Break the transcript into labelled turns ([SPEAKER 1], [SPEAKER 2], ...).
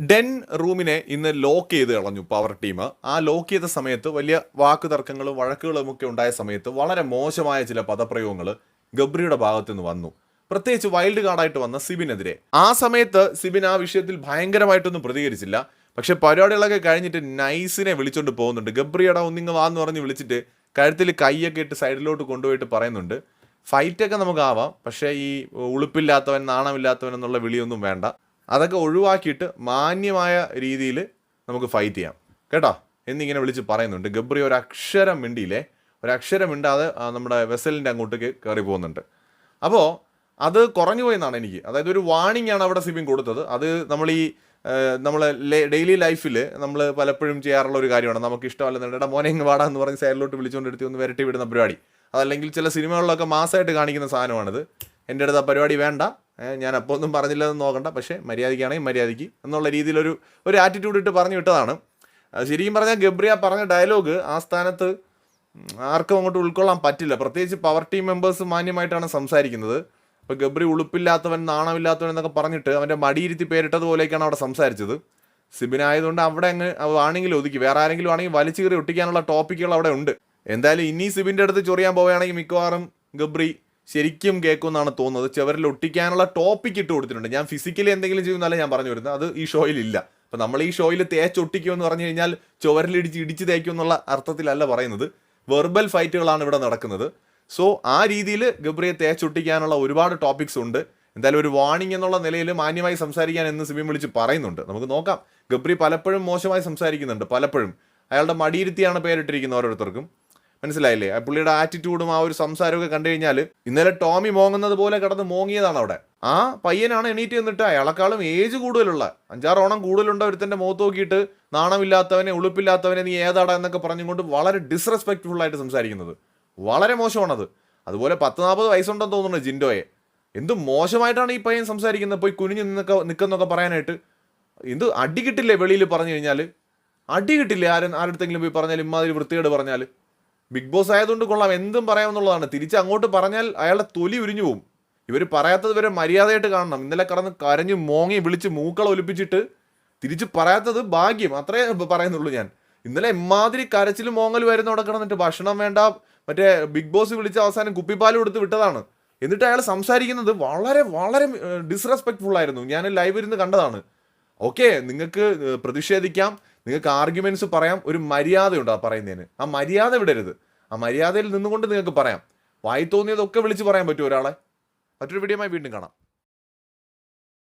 [SPEAKER 1] Den റൂമിനെ ഇന്ന് lock ചെയ്ത് കളഞ്ഞു പവർ ടീം ആ ലോക്ക് ചെയ്ത സമയത്ത് വലിയ വാക്ക് തർക്കങ്ങളും വഴക്കുകളും ഒക്കെ ഉണ്ടായ സമയത്ത് വളരെ മോശമായ ചില പദപ്രയോഗങ്ങൾ ഗബ്രിയുടെ ഭാഗത്തു നിന്ന് വന്നു. പ്രത്യേകിച്ച് വൈൽഡ് കാർഡായിട്ട് വന്ന സിബിനെതിരെ. ആ സമയത്ത് സിബിൻ ആ വിഷയത്തിൽ ഭയങ്കരമായിട്ടൊന്നും പ്രതികരിച്ചില്ല. പക്ഷെ പരിപാടികളൊക്കെ കഴിഞ്ഞിട്ട് നൈസിനെ വിളിച്ചോണ്ട് പോകുന്നുണ്ട്. ഗബ്രിയട ഒന്നിങ്ങ് വാന്ന് പറഞ്ഞ് വിളിച്ചിട്ട് കഴുത്തിൽ കൈയൊക്കെ ഇട്ട് സൈഡിലോട്ട് കൊണ്ടുപോയിട്ട് പറയുന്നുണ്ട്. ഫൈറ്റൊക്കെ നമുക്കാവാം പക്ഷേ ഈ ഉളുപ്പില്ലാത്തവൻ നാണമില്ലാത്തവൻ എന്നുള്ള വിളിയൊന്നും വേണ്ട. അതൊക്കെ ഒഴിവാക്കിയിട്ട് മാന്യമായ രീതിയിൽ നമുക്ക് ഫൈറ്റ് ചെയ്യാം. കേട്ടോ? എന്നിങ്ങനെ വിളിച്ച് പറയുന്നുണ്ട്. ഗബ്രി ഒരു അക്ഷരം മിണ്ടിയില്ലേ? ഒരു അക്ഷരം മിണ്ടാതെ നമ്മുടെ വെസലിന്റെ അങ്ങോട്ടേക്ക് കയറി പോകുന്നുണ്ട്. അപ്പോൾ അത് കുറഞ്ഞു പോയെന്നാണ് എനിക്ക്. അതായത് ഒരു വാണിംഗ് ആണ് അവിടെ സിബിൻ കൊടുത്തത്. അത് നമ്മൾ ഈ നമ്മൾ ഡെയിലി ലൈഫിൽ നമ്മൾ പലപ്പോഴും ചെയ്യാറുള്ള ഒരു കാര്യമാണ്. നമുക്ക് ഇഷ്ടമല്ലെന്നുണ്ട് എടാ മോനെ ഇങ്ങ് വാടാ എന്ന് പറഞ്ഞ് സൈഡിലോട്ട് വിളിച്ചുകൊണ്ട് എടുത്ത് ഒന്ന് വരട്ടി വിടുന്ന പരിപാടി. അതല്ലെങ്കിൽ ചില സിനിമകളിലൊക്കെ മാസമായിട്ട് കാണിക്കുന്ന സാധനമാണിത്. എന്റെ അടുത്ത് ആ പരിപാടി വേണ്ട. ഞാൻ അപ്പോൾ ഒന്നും പറഞ്ഞില്ലെന്ന് നോക്കണ്ട. പക്ഷേ മര്യാദയ്ക്കാണെങ്കിൽ മര്യാദയ്ക്ക് എന്നുള്ള രീതിയിലൊരു ഒരു ആറ്റിറ്റ്യൂഡ് ഇട്ട് പറഞ്ഞു വിട്ടതാണ്. ശരിക്കും പറഞ്ഞാൽ ഗബ്രിയ പറഞ്ഞ ഡയലോഗ് ആ സ്ഥാനത്ത് ആർക്കും അങ്ങോട്ട് ഉൾക്കൊള്ളാൻ പറ്റില്ല. പ്രത്യേകിച്ച് പവർ ടീം മെമ്പേഴ്സ് മാന്യമായിട്ടാണ് സംസാരിക്കുന്നത്. അപ്പോൾ ഗബ്രി ഉളുപ്പില്ലാത്തവൻ നാണമില്ലാത്തവൻ എന്നൊക്കെ പറഞ്ഞിട്ട് അവന്റെ മടിയിരുത്തി പേരിട്ടതുപോലെയൊക്കെയാണ് അവിടെ സംസാരിച്ചത്. സിബിനായതുകൊണ്ട് അവിടെ അങ്ങ് ആണെങ്കിൽ ഒതുക്കി. വേറെ ആരെങ്കിലും ആണെങ്കിൽ വലിച്ചു കയറി ഒട്ടിക്കാനുള്ള ടോപ്പിക്കുകൾ അവിടെ ഉണ്ട്. എന്തായാലും ഇനി സിബിന്റെ അടുത്ത് ചൊറിയാൻ പോവുകയാണെങ്കിൽ മിക്കവാറും ഗബ്രി ശരിക്കും കേൾക്കുമെന്നാണ് തോന്നുന്നത്. ചിലരിൽ ഒട്ടിക്കാനുള്ള ടോപ്പിക് ഇട്ട് കൊടുത്തിട്ടുണ്ട്. ഞാൻ ഫിസിക്കലി എന്തെങ്കിലും ചെയ്യുന്നല്ല ഞാൻ പറഞ്ഞു വരുന്നത്. അത് ഈ ഷോയിലില്ല അപ്പം നമ്മൾ ഈ ഷോയിൽ തേച്ചൊട്ടിക്കുമെന്ന് പറഞ്ഞു കഴിഞ്ഞാൽ ചുവരിലിടിച്ച് ഇടിച്ച് തേക്കും എന്നുള്ള അർത്ഥത്തിലല്ല പറയുന്നത്. വെർബൽ ഫൈറ്റുകളാണ് ഇവിടെ നടക്കുന്നത്. സോ ആ രീതിയിൽ ഗബ്രിയെ തേച്ചൊട്ടിക്കാനുള്ള ഒരുപാട് ടോപ്പിക്സ് ഉണ്ട്. എന്തായാലും ഒരു വാണിംഗ് എന്നുള്ള നിലയിൽ മാന്യമായി സംസാരിക്കാൻ എന്ന് സിബിൻ വിളിച്ച് പറയുന്നുണ്ട്. നമുക്ക് നോക്കാം. ഗബ്രി പലപ്പോഴും മോശമായി സംസാരിക്കുന്നുണ്ട്. പലപ്പോഴും. അയാളുടെ മടിയിരുത്തിയാണ് പേരിട്ടിരിക്കുന്നത് ഓരോരുത്തർക്കും. മനസ്സിലായില്ലേ? പുള്ളിയുടെ ആറ്റിറ്റ്യൂഡും ആ ഒരു സംസാരമൊക്കെ കണ്ടു കഴിഞ്ഞാൽ ഇന്നലെ ടോമി മോങ്ങുന്നത് പോലെ കിടന്ന് മോങ്ങിയതാണ് അവിടെ. ആ പയ്യനാണ് എണീറ്റ് നിന്നിട്ട് അയാളെക്കാളും ഏജ് കൂടുതലുള്ള. അഞ്ചാറ് ഓണം കൂടുതലുണ്ട് ഒരുത്തന്റെ മുഖത്ത് നോക്കിയിട്ട് നാണമില്ലാത്തവനെ ഉളുപ്പില്ലാത്തവനെ നീ ഏതാടാ എന്നൊക്കെ പറഞ്ഞുകൊണ്ട് വളരെ ഡിസ്റെസ്പെക്ട്ഫുൾ ആയിട്ട് സംസാരിക്കുന്നത്. വളരെ മോശമാണത്. അതുപോലെ പത്ത് നാൽപ്പത് വയസ്സുണ്ടെന്ന് തോന്നുന്നു ജിൻഡോയെ. എന്ത് മോശമായിട്ടാണ് ഈ പയ്യൻ സംസാരിക്കുന്നത്? പോയി കുനിഞ്ഞ് നിന്നൊക്കെ നിൽക്കുന്നൊക്കെ പറയാനായിട്ട്. എന്ത് അടി കിട്ടില്ലേ വെളിയിൽ പറഞ്ഞു കഴിഞ്ഞാൽ അടി കിട്ടില്ലേ? ആരും ആരുടെ പോയി പറഞ്ഞാൽ ഇമ്മാതിരി വൃത്തികേട് പറഞ്ഞാൽ ബിഗ് ബോസ് ആയതുകൊണ്ട് കൊള്ളാം എന്തും പറയാമെന്നുള്ളതാണ് തിരിച്ച് അങ്ങോട്ട് പറഞ്ഞാൽ അയാളുടെ തൊലി ഉരിഞ്ഞു പോകും ഇവർ പറയാത്തത് വരെ മര്യാദയായിട്ട് കാണണം. ഇന്നലെ കടന്ന് കരഞ്ഞ് മോങ്ങി വിളിച്ച് മൂക്കള ഒലിപ്പിച്ചിട്ട് തിരിച്ച് പറയാത്തത് ഭാഗ്യം. അത്രേ പറയുന്നുള്ളൂ ഞാൻ. ഇന്നലെ എമ്മാതിരി കരച്ചിൽ മോങ്ങൽ വരുന്ന അവിടെ കിടന്നിട്ട്. ഭക്ഷണം വേണ്ട മറ്റേ ബിഗ് ബോസ് വിളിച്ച അവസാനം കുപ്പിപ്പാലും കൊടുത്ത് വിട്ടതാണ്. എന്നിട്ട് അയാൾ സംസാരിക്കുന്നത് വളരെ വളരെ ഡിസ്റെസ്പെക്ട്ഫുൾ ആയിരുന്നു. ഞാൻ ലൈവ് ഇരുന്ന് കണ്ടതാണ്. ഓക്കെ നിങ്ങൾക്ക് പ്രതിഷേധിക്കാം. നിങ്ങൾക്ക് ആർഗ്യുമെന്റ്സ് പറയാം ഒരു മര്യാദയുണ്ട് ആ പറയുന്നതിന്. ആ മര്യാദ വിടരുത്. ആ മര്യാദയിൽ നിന്നുകൊണ്ട് നിങ്ങൾക്ക് പറയാം. വായി തോന്നിയതൊക്കെ വിളിച്ച് പറയാൻ പറ്റും ഒരാളെ? മറ്റൊരു വീഡിയോമായി വീണ്ടും കാണാം.